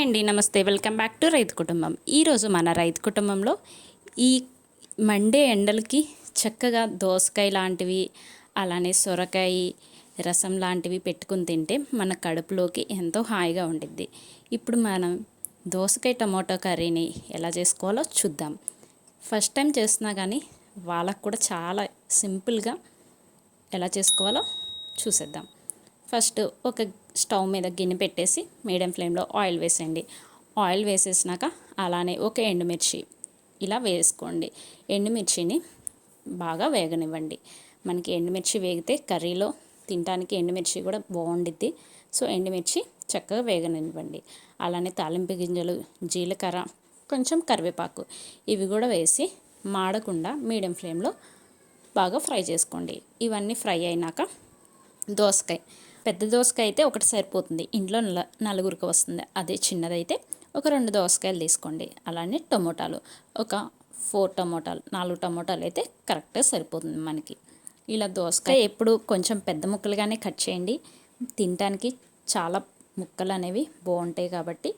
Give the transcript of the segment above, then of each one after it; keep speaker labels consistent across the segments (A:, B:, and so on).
A: Hi అండి నమస్తే. Welcome back to రైతు కుటుంబం. ఈరోజు మన రైతు కుటుంబంలో ఈ మండే ఎండలకి చక్కగా దోసకాయ లాంటివి అలానే సొరకాయ రసం లాంటివి పెట్టుకుని తింటే మన కడుపులోకి ఎంతో హాయిగా ఉండిద్ది. ఇప్పుడు మనం దోసకాయ టమాటో కర్రీని ఎలా చేసుకోవాలో చూద్దాం. ఫస్ట్ టైం చేస్తున్నా కానీ వాళ్ళకు కూడా చాలా సింపుల్గా ఎలా చేసుకోవాలో చూసేద్దాం. ఫస్ట్ ఒక స్టవ్ మీద గిన్నె పెట్టేసి మీడియం ఫ్లేమ్లో ఆయిల్ వేసేయండి. ఆయిల్ వేసేసినాక అలానే ఒక ఎండుమిర్చి ఇలా వేసుకోండి. ఎండుమిర్చిని బాగా వేగనివ్వండి. మనకి ఎండుమిర్చి వేగితే కర్రీలో తినడానికి ఎండుమిర్చి కూడా బాగుండిద్ది. సో ఎండుమిర్చి చక్కగా వేగనివ్వండి. అలానే తాలింపు గింజలు జీలకర్ర కొంచెం కరివేపాకు ఇవి కూడా వేసి మాడకుండా మీడియం ఫ్లేమ్లో బాగా ఫ్రై చేసుకోండి. ఇవన్నీ ఫ్రై అయినాక దోసకాయ. పెద్ద దోసకాయ అయితే ఒకటి సరిపోతుంది. ఇంట్లో నలుగురికి వస్తుంది. అదే చిన్నదైతే ఒక రెండు దోసకాయలు తీసుకోండి. అలానే టమోటాలు. ఒక ఫోర్ టమోటాలు నాలుగు టమోటాలు అయితే కరెక్ట్గా సరిపోతుంది మనకి. ఇలా దోసకాయ ఎప్పుడు కొంచెం పెద్ద ముక్కలుగానే కట్ చేయండి. తినడానికి చాలా ముక్కలు అనేవి బాగుంటాయి కాబట్టి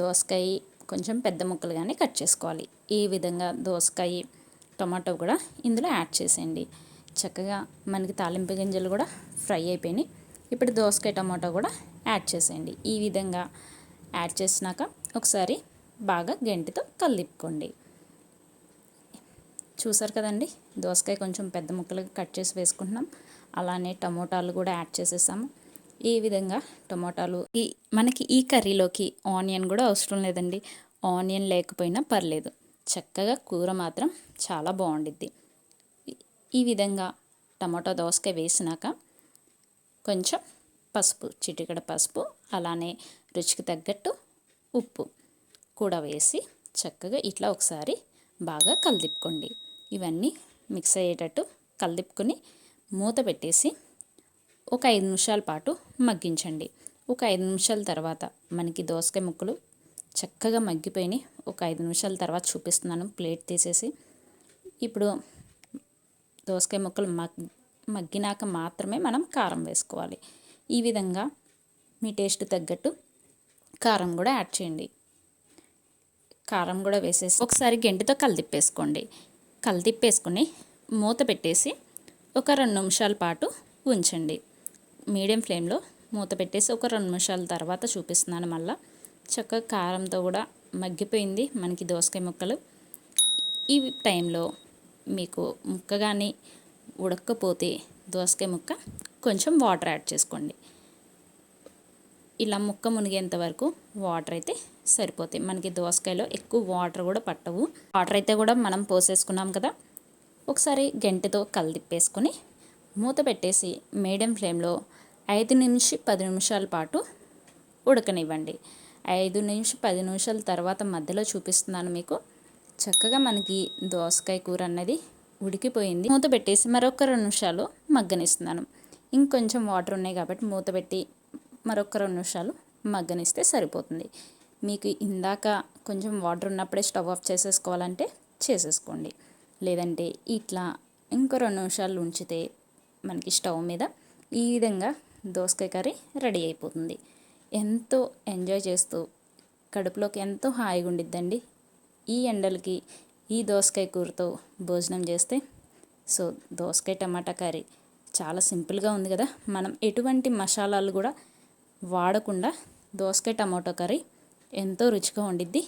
A: దోసకాయ కొంచెం పెద్ద ముక్కలుగానే కట్ చేసుకోవాలి. ఈ విధంగా దోసకాయ టమాటో కూడా ఇందులో యాడ్ చేసేయండి. చక్కగా మనకి తాలింపు గింజలు కూడా ఫ్రై అయిపోయినాయి. ఇప్పుడు దోసకాయ టమాటో కూడా యాడ్ చేసేయండి. ఈ విధంగా యాడ్ చేసినాక ఒకసారి బాగా గంటితో కలిపుకోండి చూసారు కదండి? దోసకాయ కొంచెం పెద్ద ముక్కలుగా కట్ చేసి వేసుకుంటున్నాం. అలానే టమోటాలు కూడా యాడ్ చేసేసాము. ఈ విధంగా టమోటాలు ఈ మనకి ఈ కర్రీలోకి ఆనియన్ కూడా అవసరం లేదండి. ఆనియన్ లేకపోయినా పర్లేదు. చక్కగా కూర మాత్రం చాలా బాగుండిద్ది. ఈ విధంగా టమాటో దోసకాయ వేసినాక కొంచెం పసుపు చిటికడ పసుపు అలానే రుచికి తగ్గట్టు ఉప్పు కూడా వేసి చక్కగా ఇట్లా ఒకసారి బాగా కలిదిప్పుకోండి. ఇవన్నీ మిక్స్ అయ్యేటట్టు కలిదిప్పుకొని మూత పెట్టేసి ఒక ఐదు నిమిషాల పాటు మగ్గించండి. ఒక ఐదు నిమిషాల తర్వాత మనకి దోసకాయ ముక్కలు చక్కగా మగ్గిపోయినాయి. ఒక ఐదు నిమిషాల తర్వాత చూపిస్తున్నాను. ప్లేట్ తీసేసి ఇప్పుడు దోసకాయ ముక్కలు మగ్ మగ్గినాక మాత్రమే మనం కారం వేసుకోవాలి. ఈ విధంగా మీ టేస్ట్ తగ్గట్టు కారం కూడా యాడ్ చేయండి. కారం కూడా వేసేసి ఒకసారి గెంటితో కలిదిప్పేసుకోండి. కలిదిప్పేసుకొని మూత పెట్టేసి ఒక రెండు నిమిషాల పాటు ఉంచండి. మీడియం ఫ్లేమ్లో మూత పెట్టేసి ఒక రెండు నిమిషాల తర్వాత చూపిస్తున్నాను మళ్ళీ. చక్కగా కారంతో కూడా మగ్గిపోయింది మనకి దోసకాయ ముక్కలు. ఈ టైంలో మీకు ముక్క కానీ ఉడకపోతే దోసకాయ ముక్క కొంచెం వాటర్ యాడ్ చేసుకోండి. ఇలా ముక్క మునిగేంత వరకు వాటర్ అయితే సరిపోతాయి. మనకి దోసకాయలో ఎక్కువ వాటర్ కూడా పట్టవు. వాటర్ అయితే కూడా మనం పోసేసుకున్నాం కదా ఒకసారి గంటతో కలిదిప్పేసుకొని మూత పెట్టేసి మీడియం ఫ్లేమ్లో ఐదు నుంచి పది నిమిషాల పాటు ఉడకనివ్వండి. ఐదు నుంచి పది నిమిషాల తర్వాత మధ్యలో చూపిస్తున్నాను మీకు. చక్కగా మనకి దోసకాయ కూర అన్నది ఉడికిపోయింది. మూత పెట్టేసి మరొక రెండు నిమిషాలు మగ్గనిస్తున్నాను. ఇంకొంచెం వాటర్ ఉన్నాయి కాబట్టి మూత పెట్టి మరొక రెండు నిమిషాలు మగ్గనిస్తే సరిపోతుంది. మీకు ఇందాక కొంచెం వాటర్ ఉన్నప్పుడే స్టవ్ ఆఫ్ చేసేసుకోవాలంటే చేసేసుకోండి. లేదంటే ఇట్లా ఇంకో రెండు నిమిషాలు ఉంచితే మనకి స్టవ్ మీద ఈ విధంగా దోసకాయ కర్రీ రెడీ అయిపోతుంది. ఎంతో ఎంజాయ్ చేస్తూ కడుపులోకి ఎంతో హాయిగా ఉండిద్దండి. ఈ ఎండలకి ఈ దోసకాయ కూరతో భోజనం చేస్తే సో దోసకాయ టమాటా కర్రీ చాలా సింపుల్గా ఉంది కదా. మనం ఎటువంటి మసాలాలు కూడా వాడకుండా దోసకాయ టమాటో కర్రీ ఎంతో రుచిగా ఉండిద్ది.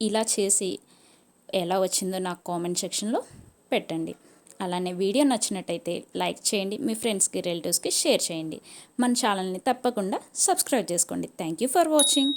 A: ఇలా చేసి ఎలా వచ్చిందో నాకు కామెంట్ సెక్షన్లో పెట్టండి. అలానే వీడియో నచ్చినట్టయితే లైక్ చేయండి మీ ఫ్రెండ్స్కి రిలేటివ్స్కి షేర్ చేయండి. మన ఛానల్ని తప్పకుండా సబ్స్క్రైబ్ చేసుకోండి. Thank you for watching.